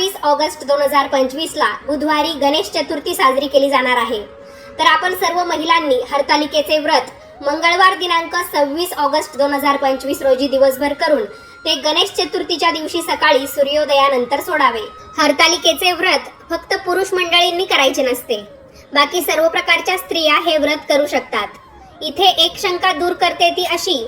बावीस ऑगस्ट दोन हजार पंचवीसला बुधवारी गणेश चतुर्थी साजरी केली जाणार आहे. तर आपण सर्व महिलांनी हरतालिकेचे व्रत मंगळवार दिनांक सव्वीस ऑगस्ट दोन हजार पंचवीस रोजी दिवसभर करून ते गणेश चतुर्थीच्या दिवशी सकाळी सूर्योदयानंतर सोडावे. हरतालिकेचे व्रत फक्त पुरुष मंडळींनी करायचे नसते. बाकी सर्व प्रकारच्या स्त्रिया हे व्रत करू शकतात. इथे एक शंका दूर करते ती अशी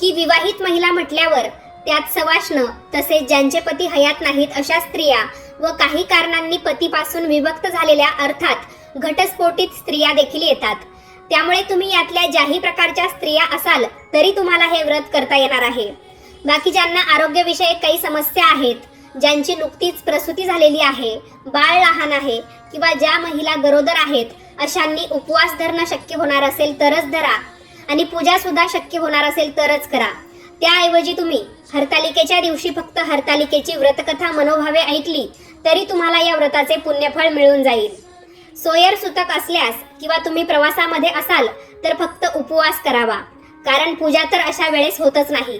की विवाहित महिला म्हटल्यावर त्यात सवाष्ण तसेच ज्यांचे पती हयात नाहीत अशा स्त्रिया व काही कारणांनी पतीपासून विभक्त झालेल्या अर्थात घटस्फोटित स्त्रिया देखील येतात. त्यामुळे तुम्ही यातल्या ज्याही प्रकारच्या स्त्रिया असाल तरी तुम्हाला हे व्रत करता येणार आहे. बाकी ज्यांना आरोग्यविषयक काही समस्या आहेत ज्यांची नुकतीच प्रसूती झालेली आहे बाळ लहान आहे किंवा ज्या महिला गरोदर आहेत अशांनी उपवास धरणं शक्य होणार असेल तरच धरा आणि पूजा सुद्धा शक्य होणार असेल तरच करा. त्याऐवजी तुम्ही हरतालिकेच्या दिवशी फक्त हरतालिकेची व्रतकथा मनोभावे ऐकली तरी तुम्हाला या व्रताचे पुण्यफळ मिळून जाईल. सोयर सुतक असल्यास किंवा तुम्ही प्रवासामध्ये असाल तर फक्त उपवास करावा. कारण पूजा तर अशा वेळेस होतच नाही.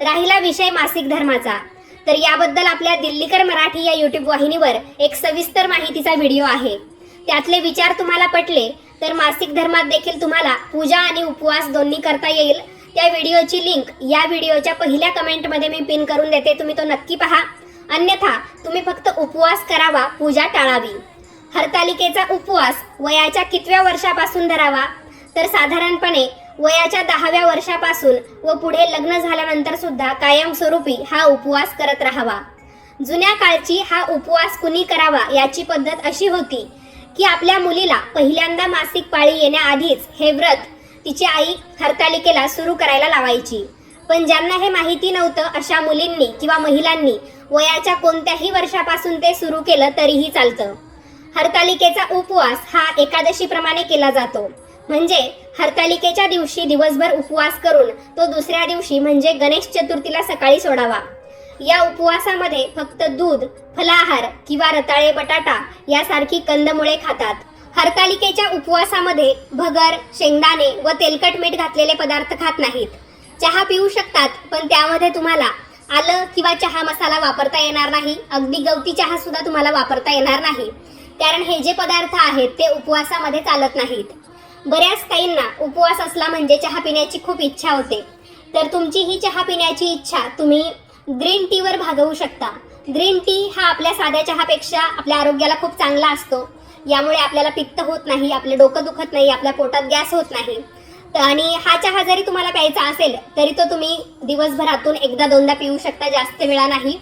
राहिला विषय मासिक धर्माचा. तर याबद्दल आपल्या दिल्लीकर मराठी या यूट्यूब वाहिनीवर एक सविस्तर माहितीचा व्हिडिओ आहे. त्यातले विचार तुम्हाला पटले तर मासिक धर्मात देखील तुम्हाला पूजा आणि उपवास दोन्ही करता येईल त्या व्हिडिओची लिंक या व्हिडिओच्या पहिल्या कमेंटमध्ये मी पिन करून देते. तुम्ही तो नक्की पहा. अन्यथा तुम्ही फक्त उपवास करावा पूजा टाळावी. हरतालिकेचा उपवास वयाच्या कितव्या वर्षापासून धरावा? तर साधारणपणे वयाच्या दहाव्या वर्षापासून व पुढे लग्न झाल्यानंतर सुद्धा कायमस्वरूपी हा उपवास करत राहावा. जुन्या काळची हा उपवास कुणी करावा याची पद्धत अशी होती की आपल्या मुलीला पहिल्यांदा मासिक पाळी येण्याआधीच हे व्रत तिची आई हरतालिकेला सुरू करायला लावायची. पण ज्यांना हे माहिती नव्हतं अशा मुलींनी किंवा महिलांनी वयाच्या कोणत्याही वर्षापासून ते सुरू केलं तरीही चालतं. हरतालिकेचा उपवास हा एकादशीप्रमाणे केला जातो. म्हणजे हरतालिकेच्या दिवशी दिवसभर उपवास करून तो दुसऱ्या दिवशी म्हणजे गणेश चतुर्थीला सकाळी सोडावा. या उपवासामध्ये फक्त दूध फलाहार किंवा रताळे बटाटा यासारखी कंदमुळे खातात. हरतालिकेच्या उपवासामध्ये भगर शेंगदाणे व तेलकट मीठ घातलेले पदार्थ खात नाहीत. चहा पिऊ शकतात पण त्यामध्ये तुम्हाला आलं किंवा चहा मसाला वापरता येणार नाही. अगदी गवती चहा सुद्धा तुम्हाला वापरता येणार नाही. कारण हे जे पदार्थ आहेत ते उपवासामध्ये चालत नाहीत. बऱ्याच काहींना उपवास असला म्हणजे चहा पिण्याची खूप इच्छा होते. तर तुमची ही चहा पिण्याची इच्छा तुम्ही ग्रीन टीवर भागवू शकता. ग्रीन टी हा आपल्या साध्या चहापेक्षा आपल्या आरोग्याला खूप चांगला असतो. यामुळे आपल्याला पित्त होत नाही आपलं डोकं दुखत नाही आपल्या पोटात गॅस होत नाही. आणि हा चहा जरी तुम्हाला प्यायचा असेल तरी तो तुम्ही दिवसभरातून एकदा दोनदा पिऊ शकता जास्त वेळा नाही.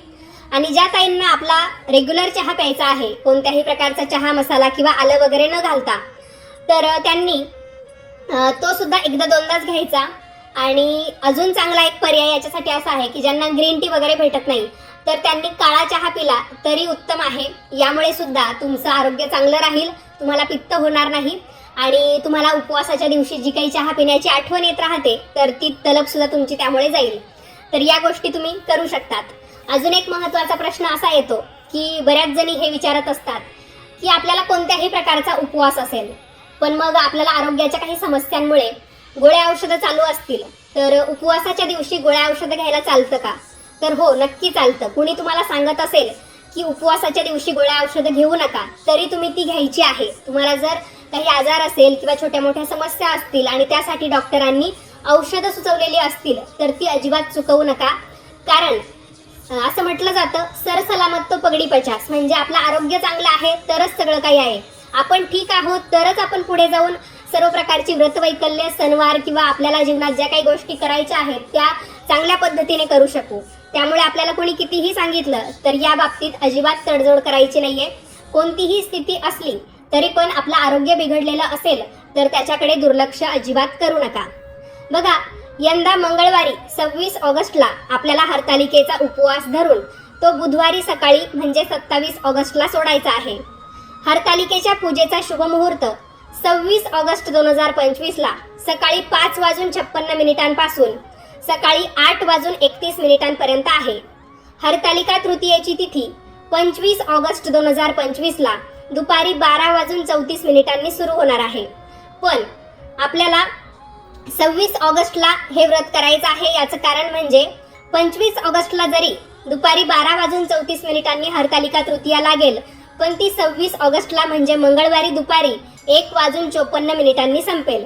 आणि ज्या ताईंना आपला रेग्युलर चहा प्यायचा आहे कोणत्याही प्रकारचा चहा मसाला किंवा आलं वगैरे न घालता तर त्यांनी तो सुद्धा एकदा दोनदाच घ्यायचा. आणि अजून चांगला एक पर्याय याच्यासाठी असा आहे की ज्यांना ग्रीन टी वगैरे भेटत नाही तर त्यांनी काळा चहा पिला तरी उत्तम आहे. यामुळे सुद्धा तुमचं आरोग्य चांगलं राहील तुम्हाला पित्त होणार नाही. आणि तुम्हाला उपवासाच्या दिवशी जी काही चहा पिण्याची आठवण येत राहते तर ती तलब सुद्धा तुमची त्यामुळे जाईल. तर या गोष्टी तुम्ही करू शकतात. अजून एक महत्त्वाचा प्रश्न असा येतो की बऱ्याच जणी हे विचारत असतात की आपल्याला कोणत्याही प्रकारचा उपवास असेल पण मग आपल्याला आरोग्याच्या काही समस्यांमुळे गोळ्या औषधं चालू असतील. तर उपवासाच्या दिवशी गोळ्या औषधं घ्यायला चालतं का? तर हो नक्की चालतं. कुणी तुम्हाला सांगत असेल की उपवासाच्या दिवशी गोळ्या औषधं घेऊ नका तरी तुम्ही ती घ्यायची आहे. तुम्हाला जर काही आजार असेल किंवा छोट्या मोठ्या समस्या असतील आणि त्यासाठी डॉक्टरांनी औषधं सुचवलेली असतील तर ती अजिबात चुकवू नका. कारण असं म्हटलं जातं सर सलामत तो पगडी पचास. म्हणजे आपलं आरोग्य चांगलं आहे तरच सगळं काही आहे. आपण ठीक आहोत तरच आपण पुढे जाऊन सर्व प्रकारची व्रतवैकल्य सणवार किंवा आपल्याला जीवनात ज्या काही गोष्टी करायच्या आहेत त्या चांगल्या पद्धतीने करू शकू. त्यामुळे आपल्याला कोणी कितीही सांगितलं तर या बाबतीत अजिबात तडजोड करायची नाहीये. कोणतीही स्थिती असली तरी पण आपलं आरोग्य बिघडलेलं असेल तर त्याच्याकडे दुर्लक्ष अजिबात करू नका. बघा यंदा मंगळवारी सव्वीस ऑगस्टला आपल्याला हरतालिकेचा उपवास धरून तो बुधवारी सकाळी म्हणजे सत्तावीस ऑगस्टला सोडायचा आहे. हरतालिकेच्या पूजेचा शुभमुहूर्त सव्वीस ऑगस्ट दोन हजार पंचवीसला सकाळी पाच वाजून छप्पन्न मिनिटांपासून सकाळी आठ वाजून एकतीस मिनिटांपर्यंत आहे. हरतालिका तृतीयेची तिथी पंचवीस ऑगस्ट दोन हजार पंचवीसला दुपारी बारा वाजून चौतीस मिनिटांनी सुरू होणार आहे. पण आपल्याला सव्वीस ऑगस्टला हे व्रत करायचं आहे याचं कारण म्हणजे पंचवीस ऑगस्टला जरी दुपारी बारा वाजून चौतीस मिनिटांनी हरतालिका तृतीया लागेल पण ती सव्वीस ऑगस्टला म्हणजे मंगळवारी दुपारी एक वाजून चोपन्न मिनिटांनी संपेल.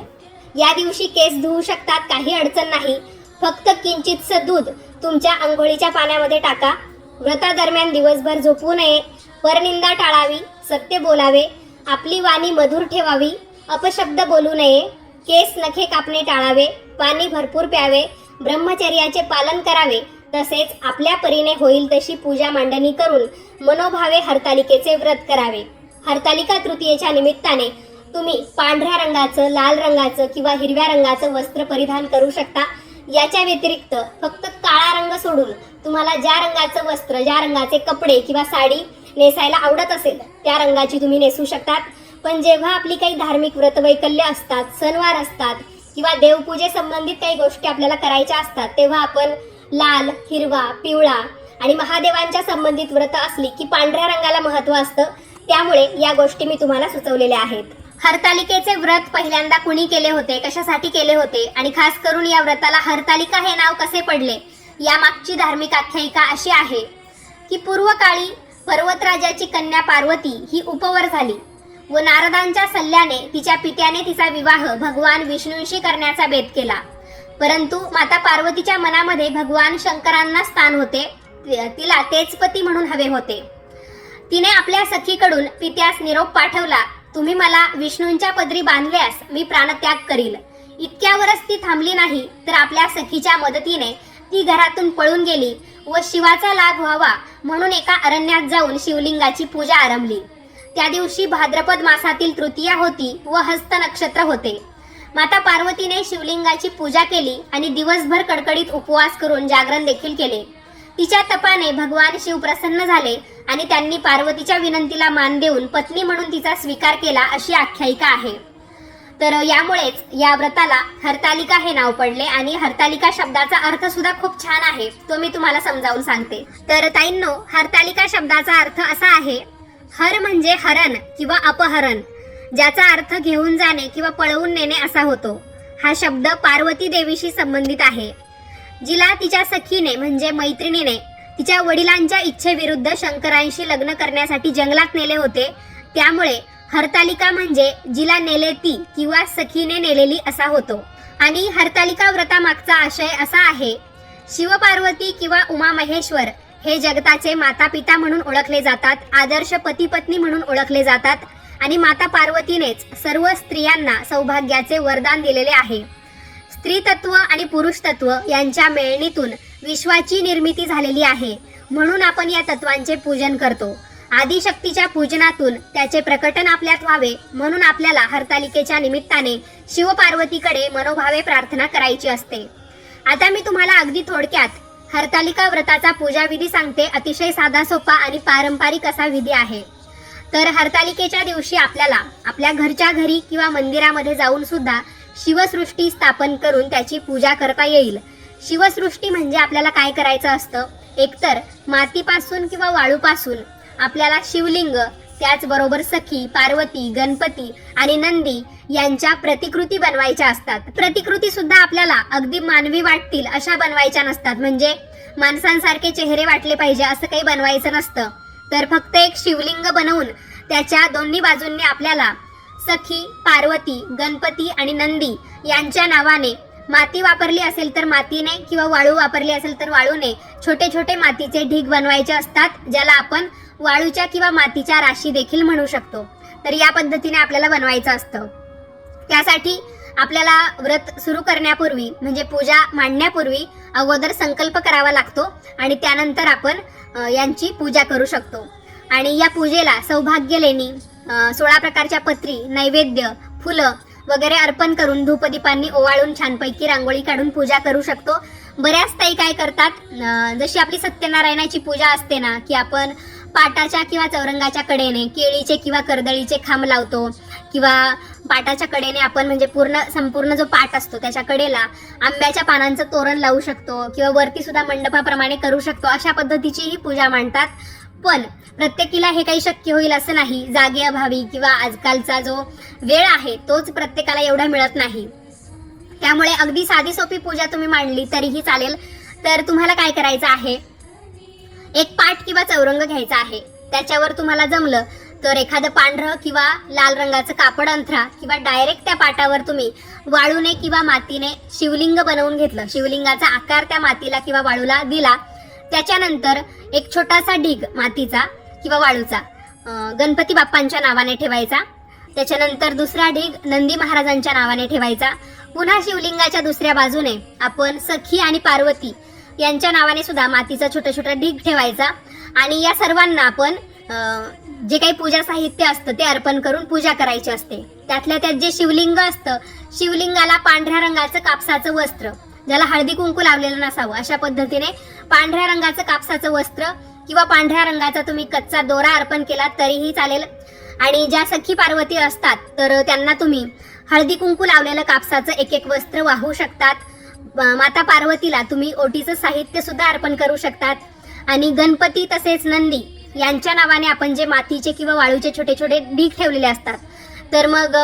या दिवशी केस धुवू शकतात काही अडचण नाही. फक्त किंचितसं दूध तुमच्या आंघोळीच्या पाण्यामध्ये टाका. व्रतादरम्यान दिवसभर झोपू नये. परनिंदा टाळावी सत्य बोलावे. आपली वाणी मधुर ठेवावी. अपशब्द बोलू नये. केस नखे कापणे टाळावे. पाणी भरपूर प्यावे. ब्रह्मचर्याचे पालन करावे. तसेच आपल्या परीने होईल तशी पूजा मांडणी करून मनोभावे हरतालिकेचे व्रत करावे. हरतालिका तृतीयेच्या निमित्ताने तुम्ही पांढऱ्या रंगाचं लाल रंगाचं किंवा हिरव्या रंगाचं वस्त्र परिधान करू शकता. याच्या व्यतिरिक्त फक्त काळा रंग सोडून तुम्हाला ज्या रंगाचं वस्त्र ज्या रंगाचे कपडे किंवा साडी नेसायला आवडत असेल त्या रंगाची तुम्ही नेसू शकतात. पण जेव्हा आपली काही धार्मिक व्रतवैकल्य असतात सणवार असतात किंवा देवपूजे संबंधित काही गोष्टी आपल्याला करायच्या असतात तेव्हा आपण लाल हिरवा पिवळा आणि महादेवांच्या संबंधित व्रत असली की पांढऱ्या रंगाला महत्त्व असतं त्यामुळे या गोष्टी मी तुम्हाला सुचवलेल्या आहेत. हरतालिकेचे व्रत पहिल्यांदा कुणी केले होते? कशासाठी केले होते? आणि खास करून या व्रताला हरतालिका हे नाव कसे पडले? या मागची धार्मिक आख्यायिका अशी आहे की पूर्वकाळी पर्वतराजाची कन्या पार्वती ही उपवर झाली व नारदांच्या सल्ल्याने तिच्या पित्याने तिचा विवाह भगवान विष्णूंशी करण्याचा बेत केला. परंतु माता पार्वतीच्या मनामध्ये भगवान शंकरांना स्थान होते तिला तेचपती म्हणून हवे होते. तिने आपल्या सखीकडून पित्यास निरोप पाठवला तुम्ही मला विष्णूंच्या पदरी बांधल्यास मी प्राणत्याग करील इतक्यावरच ती थांबली नाही तर आपल्या सखीच्या मदतीने ती घरातून पळून गेली व शिवाचा लाभ व्हावा म्हणून एका अरण्यात जाऊन शिवलिंगाची पूजा आरंभली. त्या दिवशी भाद्रपद मासातील तृतीया होती व हस्त नक्षत्र होते. माता पार्वतीने शिवलिंगाची पूजा केली आणि दिवसभर कडकडीत उपवास करून जागरण देखील केले. तिच्या तपाने भगवान शिव प्रसन्न झाले आणि त्यांनी पार्वतीच्या विनंतीला मान देऊन पत्नी म्हणून तिचा स्वीकार केला अशी आख्यायिका आहे. तर यामुळेच या व्रताला हरतालिका हे नाव पडले आणि हरतालिका शब्दाचा अर्थ सुद्धा खूप छान आहे तो मी तुम्हाला समजावून सांगते. तर ताईंनो हरतालिका शब्दाचा अर्थ असा आहे हर म्हणजे हरण किंवा अपहरण ज्याचा अर्थ घेऊन जाणे किंवा पळवून नेणे असा होतो. हा शब्द पार्वती देवीशी संबंधित आहे. जिला तिच्या सखीने म्हणजे मैत्रिणीने तिच्या वडिलांच्या इच्छेविरुद्ध शंकरांशी लग्न करण्यासाठी जंगलात नेले होते. त्यामुळे हरतालिका म्हणजे जिला नेले ती किंवा सखीने नेलेली असा होतो. आणि हरतालिका व्रतामागचा आशय असा आहे शिवपार्वती किंवा उमा महेश्वर हे जगताचे माता पिता म्हणून ओळखले जातात आदर्श पती पत्नी म्हणून ओळखले जातात आणि माता पार्वतीनेच सर्व स्त्रियांना सौभाग्याचे वरदान दिलेले आहे. स्त्रीतत्व आणि पुरुष तत्व यांच्या मेळणीतून विश्वाची निर्मिती झालेली आहे. म्हणून आपण या तत्वांचे पूजन करतो. आदिशक्तीच्या पूजनातून त्याचे प्रकटन आपल्यात व्हावे म्हणून आपल्याला हरतालिकेच्या निमित्ताने शिवपार्वतीकडे मनोभावे प्रार्थना करायची असते. आता मी तुम्हाला अगदी थोडक्यात हरतालिका व्रताचा पूजाविधी सांगते. अतिशय साधा सोपा आणि पारंपरिक असा विधी आहे. तर हरतालिकेच्या दिवशी आपल्याला आपल्या घरच्या घरी किंवा मंदिरामध्ये जाऊन सुद्धा शिवसृष्टी स्थापन करून त्याची पूजा करता येईल. शिवसृष्टी म्हणजे आपल्याला काय करायचं असतं? एकतर मातीपासून किंवा वाळूपासून. आपल्याला शिवलिंग त्याचबरोबर सखी पार्वती गणपती आणि नंदी यांच्या प्रतिकृती बनवायच्या असतात. प्रतिकृती सुद्धा आपल्याला अगदी मानवी वाटतील अशा बनवायच्या नसतात. म्हणजे माणसांसारखे चेहरे वाटले पाहिजे असं काही बनवायचं नसतं. तर फक्त एक शिवलिंग बनवून त्याच्या दोन्ही बाजूंनी आपल्याला सखी पार्वती गणपती आणि नंदी यांच्या नावाने माती वापरली असेल तर मातीने किंवा वाळू वापरली असेल तर वाळूने छोटे छोटे मातीचे ढीग बनवायचे असतात ज्याला आपण वाळूच्या किंवा मातीच्या राशी देखील म्हणू शकतो. तर या पद्धतीने आपल्याला बनवायचं असतं. त्यासाठी आपल्याला व्रत सुरू करण्यापूर्वी म्हणजे पूजा मांडण्यापूर्वी अगोदर संकल्प करावा लागतो आणि त्यानंतर आपण यांची पूजा करू शकतो. आणि या पूजेला सौभाग्य लेणी सोळा प्रकारच्या पत्री नैवेद्य फुलं वगैरे अर्पण करून धूपदीपांनी ओवाळून छानपैकी रांगोळी काढून पूजा करू शकतो. बऱ्याच ताई काय करतात जशी आपली सत्यनारायणाची पूजा असते ना की आपण पाटाच्या किंवा चौरंगाच्या कडेने केळीचे किंवा कर्दळीचे खांब लावतो किंवा पाटाच्या कडेने आपण म्हणजे पूर्ण संपूर्ण जो पाट असतो त्याच्या कडेला आंब्याच्या पानांचं तोरण लावू शकतो किंवा वरती सुद्धा मंडपाप्रमाणे करू शकतो. अशा पद्धतीची ही पूजा मांडतात. पण प्रत्येकीला हे काही शक्य होईल असं नाही. जागे अभावी किंवा आजकालचा जो वेळ आहे तोच प्रत्येकाला एवढा मिळत नाही. त्यामुळे अगदी साधी सोपी पूजा तुम्ही मांडली तरीही चालेल. तर तुम्हाला काय करायचं आहे? एक पाठ किंवा चौरंग घ्यायचा आहे. त्याच्यावर तुम्हाला जमलं तर एखादं पांढरं किंवा लाल रंगाचं कापड अंथरा किंवा डायरेक्ट त्या पाटावर तुम्ही वाळूने किंवा मातीने शिवलिंग बनवून घेतलं. शिवलिंगाचा आकार त्या मातीला किंवा वाळूला दिला. त्याच्यानंतर एक छोटासा ढीग मातीचा किंवा वाळूचा गणपती बाप्पांच्या नावाने ठेवायचा. त्याच्यानंतर दुसरा ढीग नंदी महाराजांच्या नावाने ठेवायचा. पुन्हा शिवलिंगाच्या दुसऱ्या बाजूने आपण सखी आणि पार्वती यांच्या नावाने सुद्धा मातीचा छोटा छोटा ढीग ठेवायचा. आणि या सर्वांना आपण जे काही पूजा साहित्य असतं ते अर्पण करून पूजा करायची असते. त्यातल्या त्यात जे शिवलिंग असतं शिवलिंगाला पांढऱ्या रंगाचं कापसाचं वस्त्र ज्याला हळदी कुंकू लावलेलं नसावं अशा पद्धतीने पांढऱ्या रंगाचं कापसाचं वस्त्र किंवा पांढऱ्या रंगाचा तुम्ही कच्चा दोरा अर्पण केला तरीही चालेल. आणि ज्या सखी पार्वती असतात तर त्यांना तुम्ही हळदी कुंकू लावलेलं कापसाचं एक एक वस्त्र वाहू शकतात. माता पार्वतीला तुम्ही ओटीचं साहित्य सुद्धा अर्पण करू शकतात. आणि गणपती तसेच नंदी यांच्या नावाने आपण जे मातीचे किंवा वाळूचे छोटे छोटे ढीग ठेवलेले असतात. तर मग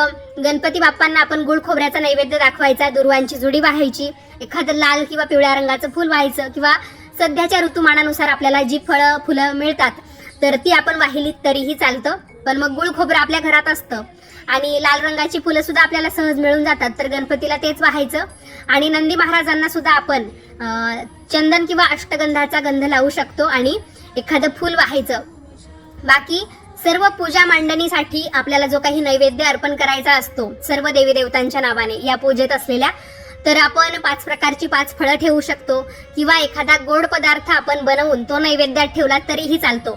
गणपती बाप्पांना आपण गुळ खोबऱ्याचा नैवेद्य दाखवायचा दुर्वांची जुडी वाहायची एखादं लाल किंवा पिवळ्या रंगाचं फुल व्हायचं किंवा सध्याच्या ऋतुमानानुसार आपल्याला जी फळं फुलं मिळतात तर ती आपण वाहिलीत तरीही चालतं. पण मग गुळ खोबरं आपल्या घरात असतं. आणि लाल रंगाची फुलं सुद्धा आपल्याला सहज मिळून जातात तर गणपतीला तेच वाहायचं. आणि नंदी महाराजांना सुद्धा आपण चंदन किंवा अष्टगंधाचा गंध लावू शकतो आणि एखादं फुल वाहायचं. बाकी सर्व पूजा मांडणीसाठी आपल्याला जो काही नैवेद्य अर्पण करायचा असतो सर्व देवी देवतांच्या नावाने या पूजेत असलेल्या तर आपण पाच प्रकारची पाच फळं ठेवू शकतो किंवा एखादा गोड पदार्थ आपण बनवून तो नैवेद्यात ठेवला तरीही चालतो.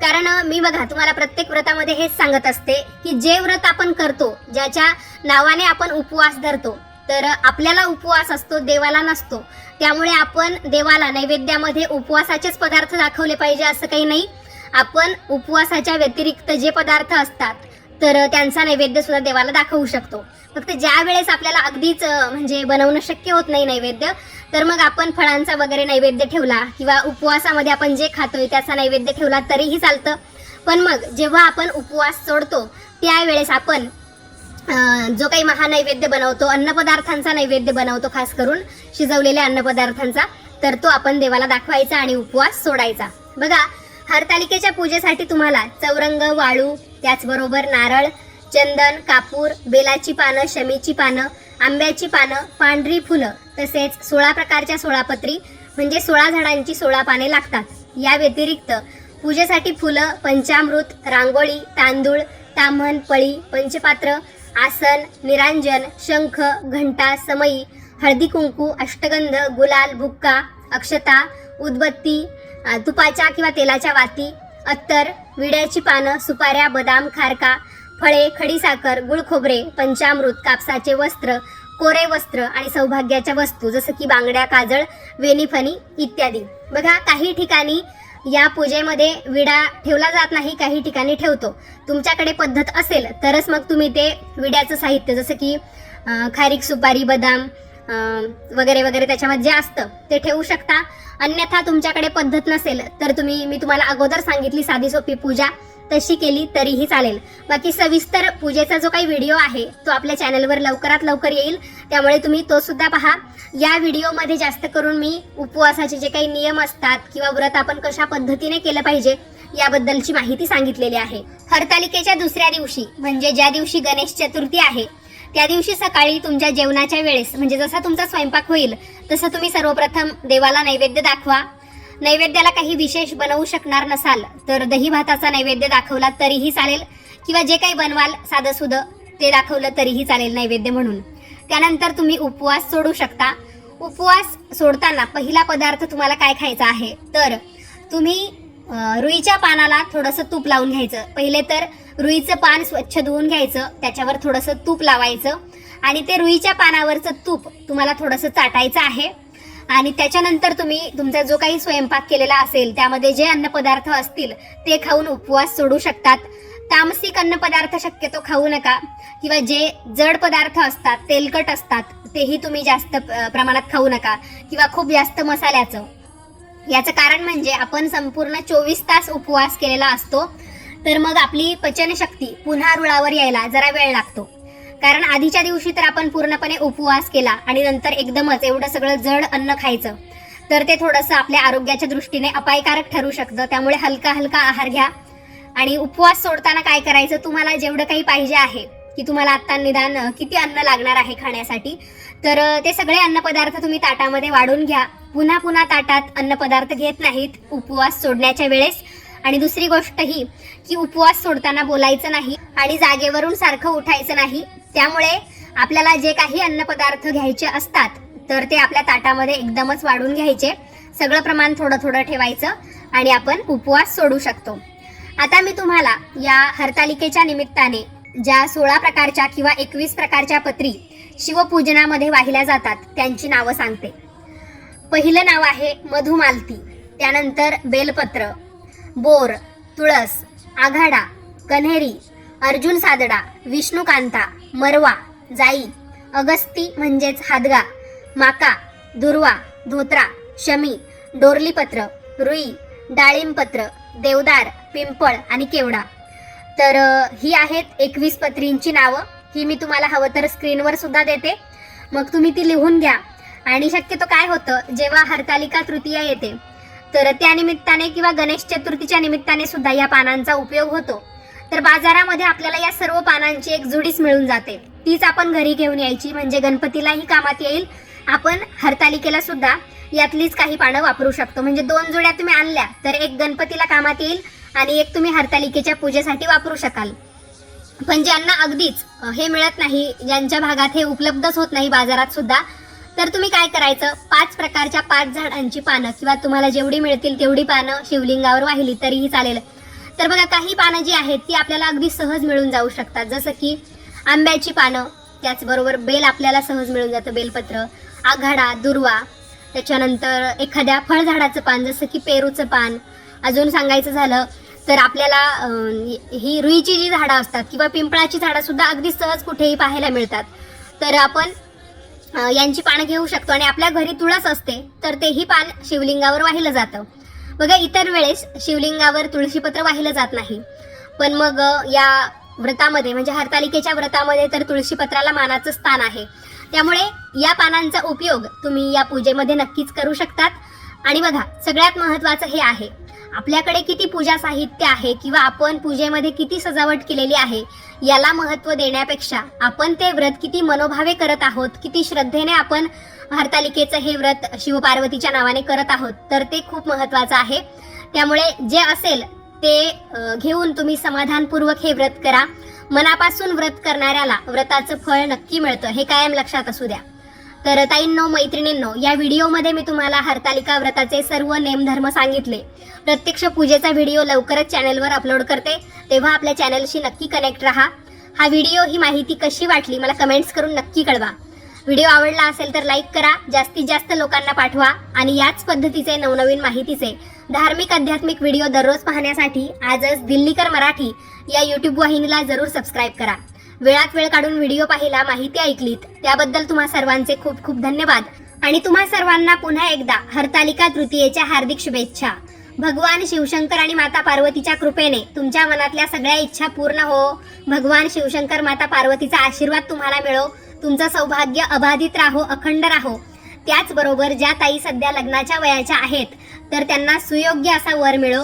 कारण मी बघा तुम्हाला प्रत्येक व्रतामध्ये हेच सांगत असते की जे व्रत आपण करतो ज्याच्या नावाने आपण उपवास धरतो तर आपल्याला उपवास असतो देवाला नसतो. त्यामुळे आपण देवाला नैवेद्यामध्ये उपवासाचेच पदार्थ दाखवले पाहिजे असं काही नाही. आपण उपवासाच्या व्यतिरिक्त जे पदार्थ असतात तर त्यांचा नैवेद्य सुद्धा देवाला दाखवू शकतो. फक्त ज्या वेळेस आपल्याला अगदीच म्हणजे बनवणं शक्य होत नाही नैवेद्य तर मग आपण फळांचा वगैरे नैवेद्य ठेवला किंवा उपवासामध्ये आपण जे खातोय त्याचा नैवेद्य ठेवला तरीही चालतं. पण मग जेव्हा आपण उपवास सोडतो त्यावेळेस आपण जो काही महानैवेद्य बनवतो अन्नपदार्थांचा नैवेद्य बनवतो खास करून शिजवलेल्या अन्नपदार्थांचा तर तो आपण देवाला दाखवायचा आणि उपवास सोडायचा. बघा हरतालिकेच्या पूजेसाठी तुम्हाला चौरंग वाळू त्याचबरोबर नारळ चंदन कापूर बेलाची पानं शमीची पानं आंब्याची पानं पांढरी फुलं तसेच सोळा प्रकारच्या सोळापत्री म्हणजे सोळा झाडांची सोळा पाने लागतात. या व्यतिरिक्त पूजेसाठी फुलं पंचामृत रांगोळी तांदूळ ताम्हण पळी पंचपात्र आसन निरांजन शंख घंटा समई हळदी कुंकू अष्टगंध गुलाल भुक्का अक्षता उदबत्ती तुपाच्या किंवा तेलाच्या वाती अत्तर विड्याची पानं सुपाऱ्या बदाम खारका फळे खडीसाखर गुळ खोबरे पंचामृत कापसाचे वस्त्र कोरे वस्त्र आणि सौभाग्याच्या वस्तू जसं की बांगड्या काजळ वेणीफणी इत्यादी. बघा काही ठिकाणी या पूजेमध्ये विडा ठेवला जात नाही काही ठिकाणी ठेवतो. तुमच्याकडे पद्धत असेल तरच मग तुम्ही ते विड्याचं साहित्य जसं की खारीक सुपारी बदाम वगैरे वगैरे त्याच्यामध्ये जे असतं ते ठेवू शकता. अन्यथा तुमच्याकडे पद्धत नसेल तर तुम्ही मी तुम्हाला अगोदर सांगितली साधी सोपी पूजा तशी केली तरीही चालेल. बाकी सविस्तर पूजेचा जो काही व्हिडिओ आहे तो आपल्या चॅनलवर लवकरात लवकर येईल. त्यामुळे तुम्ही तो सुद्धा पहा. या व्हिडिओमध्ये जास्त करून मी उपवासाचे जे काही नियम असतात किंवा व्रत आपण कशा पद्धतीने केलं पाहिजे याबद्दलची माहिती सांगितलेली आहे. हरतालिकेच्या दुसऱ्या दिवशी म्हणजे ज्या दिवशी गणेश चतुर्थी आहे त्या दिवशी सकाळी तुमच्या जेवणाच्या वेळेस म्हणजे जसा तुमचा स्वयंपाक होईल तसं तुम्ही सर्वप्रथम देवाला नैवेद्य दाखवा. नैवेद्याला काही विशेष बनवू शकणार नसाल तर दही भाताचा नैवेद्य दाखवला तरीही चालेल किंवा जे काही बनवाल साधं सुधं ते दाखवलं तरीही चालेल नैवेद्य म्हणून. त्यानंतर तुम्ही उपवास सोडू शकता. उपवास सोडताना पहिला पदार्थ तुम्हाला काय खायचा आहे? तर तुम्ही रुईच्या पानाला थोडंसं तूप लावून घ्यायचं. पहिले तर रुईचं पान स्वच्छ धुवून घ्यायचं त्याच्यावर थोडंसं तूप लावायचं आणि ते रुईच्या पानावरचं तूप तुम्हाला थोडंसं चाटायचं आहे. आणि त्याच्यानंतर तुम्ही तुमचा जो काही स्वयंपाक केलेला असेल त्यामध्ये जे अन्नपदार्थ असतील ते खाऊन उपवास सोडू शकतात. तामसिक अन्नपदार्थ शक्यतो खाऊ नका. किंवा जे जड पदार्थ असतात तेलकट असतात तेही तुम्ही जास्त प्रमाणात खाऊ नका. किंवा खूप जास्त मसाल्याचं. याचं कारण म्हणजे आपण संपूर्ण चोवीस तास उपवास केलेला असतो. तर मग आपली पचनशक्ती पुन्हा रुळावर यायला जरा वेळ लागतो. कारण आधीच्या दिवशी तर आपण पूर्णपणे उपवास केला आणि नंतर एकदमच एवढं सगळं जड अन्न खायचं. तर ते थोडंसं आपल्या आरोग्याच्या दृष्टीने अपायकारक ठरू शकतं. त्यामुळे हलका हलका आहार घ्या. आणि उपवास सोडताना काय करायचं? तुम्हाला जेवढं काही पाहिजे आहे की तुम्हाला आत्ता निदान किती अन्न लागणार आहे खाण्यासाठी तर ते सगळे अन्नपदार्थ तुम्ही ताटामध्ये वाढून घ्या. पुन्हा पुन्हा ताटात अन्नपदार्थ घेत नाहीत. उपवास सोडण्याच्या वेळेस आणि दुसरी गोष्ट ही की उपवास सोडताना बोलायचं नाही आणि जागेवरून सारखं उठायचं नाही. त्यामुळे आपल्याला जे काही अन्नपदार्थ घ्यायचे असतात तर ते आपल्या ताटामध्ये एकदमच वाढून घ्यायचे. सगळं प्रमाण थोडं थोडं ठेवायचं आणि आपण उपवास सोडू शकतो. आता मी तुम्हाला या हरतालिकेच्या निमित्ताने ज्या सोळा प्रकारच्या किंवा एकवीस प्रकारच्या पत्री शिवपूजनामध्ये वाहिल्या जातात त्यांची नावं सांगते. पहिलं नाव आहे मधुमालती त्यानंतर बेलपत्र बोर तुळस आघाडा कन्हेरी अर्जुन सादडा विष्णुकांता मरवा जाई अगस्ती म्हणजेच हादगा माका दुर्वा धोत्रा शमी डोरलीपत्र रुई डाळिंबपत्र देवदार पिंपळ आणि केवडा. तर ही आहेत एकवीस पत्रींची नावं. ही मी तुम्हाला हवं तर स्क्रीनवर सुद्धा देते. मग तुम्ही ती लिहून घ्या. आणि शक्यतो काय होतं जेव्हा हरतालिका तृतीया येते तर त्या निमित्ताने किंवा गणेश चतुर्थीच्या निमित्ताने सुद्धा या पानांचा उपयोग होतो. तर बाजारामध्ये आपल्याला या सर्व पानांची एक जुडीच मिळून जाते. तीच आपण घरी घेऊन यायची म्हणजे गणपतीलाही कामात येईल. आपण हरतालिकेला सुद्धा यातलीच काही पानं वापरू शकतो. म्हणजे दोन जुड्या तुम्ही आणल्या तर एक गणपतीला कामात येईल आणि एक तुम्ही हरतालिकेच्या पूजेसाठी वापरू शकाल. पण ज्यांना अगदीच हे मिळत नाही ज्यांच्या भागात हे उपलब्धच होत नाही बाजारात सुद्धा तर तुम्ही काय करायचं? पाच प्रकारच्या पाच झाडांची पानं किंवा तुम्हाला जेवढी मिळतील तेवढी पानं शिवलिंगावर वाहिली तरीही चालेल. तर बघा काही पानं जी आहेत ती आपल्याला अगदी सहज मिळून जाऊ शकतात. जसं की आंब्याची पानं त्याचबरोबर बेल आपल्याला सहज मिळून जातं. बेलपत्र आघाडा दुर्वा त्याच्यानंतर एखाद्या फळझाडाचं पान जसं की पेरूचं पान. अजून सांगायचं झालं तर आपल्याला ही रुईची जी झाडं असतात किंवा पिंपळाची झाडं सुद्धा अगदी सहज कुठेही पाहायला मिळतात. तर आपण यांची पानं घेऊ शकतो आणि आपल्या घरी तुळस असते तर तेही पान शिवलिंगावर वाहिलं जातं. बघा इतर वेळेस शिवलिंगावर तुळशीपत्र वाहिलं जात नाही. पण मग या व्रतामध्ये म्हणजे हरतालिकेच्या व्रतामध्ये तर तुळशीपत्राला मानाचं स्थान आहे. त्यामुळे या पानांचा उपयोग तुम्ही या पूजेमध्ये नक्कीच करू शकतात. आणि बघा सगळ्यात महत्त्वाचं हे आहे आपल्याकडे किती पूजा साहित्य आहे किंवा आपण पूजेमध्ये किती सजावट केलेली आहे याला महत्त्व देण्यापेक्षा आपण ते व्रत किती मनोभावे करत आहोत किती श्रद्धेने आपण हरतालिकेचं हे व्रत शिवपार्वतीच्या नावाने करत आहोत तर ते खूप महत्त्वाचं आहे. त्यामुळे जे असेल ते घेऊन तुम्ही समाधानपूर्वक हे व्रत करा. मनापासून व्रत करणाऱ्याला व्रताचं फळ नक्की मिळतं हे कायम लक्षात असू द्या. तर ताईंनो मैत्रिणींनो या व्हिडिओमध्ये मी तुम्हाला हरतालिका व्रताचे सर्व नेमधर्म सांगितले. प्रत्यक्ष पूजेचा व्हिडिओ लवकरच चॅनलवर अपलोड करते. तेव्हा आपल्या चॅनलशी नक्की कनेक्ट राहा. हा व्हिडिओ ही माहिती कशी वाटली मला कमेंट्स करून नक्की कळवा. व्हिडिओ आवडला असेल तर लाईक करा जास्तीत जास्त लोकांना पाठवा आणि याच पद्धतीचे नवनवीन माहितीचे धार्मिक आध्यात्मिक व्हिडिओ दररोज पाहण्यासाठी आजच दिल्लीकर मराठी या यूट्यूब वाहिनीला जरूर सबस्क्राईब करा. वेळात वेळ काढून व्हिडिओ पाहिला माहिती ऐकलीत. त्याबद्दल तुम्हा सर्वांचे खूप खूप धन्यवाद. आणि तुम्हा सर्वांना पुन्हा एकदा हरतालिका तृतीयेच्या हार्दिक शुभेच्छा. भगवान शिवशंकर आणि माता पार्वतीच्या कृपेने तुमच्या मनातल्या सगळ्या इच्छा पूर्ण हो. भगवान शिवशंकर माता पार्वतीचा आशीर्वाद तुम्हाला मिळो. तुमचं सौभाग्य अबाधित राहो अखंड राहो. त्याचबरोबर ज्या ताई सध्या लग्नाच्या वयाच्या आहेत तर त्यांना सुयोग्य असा वर मिळो.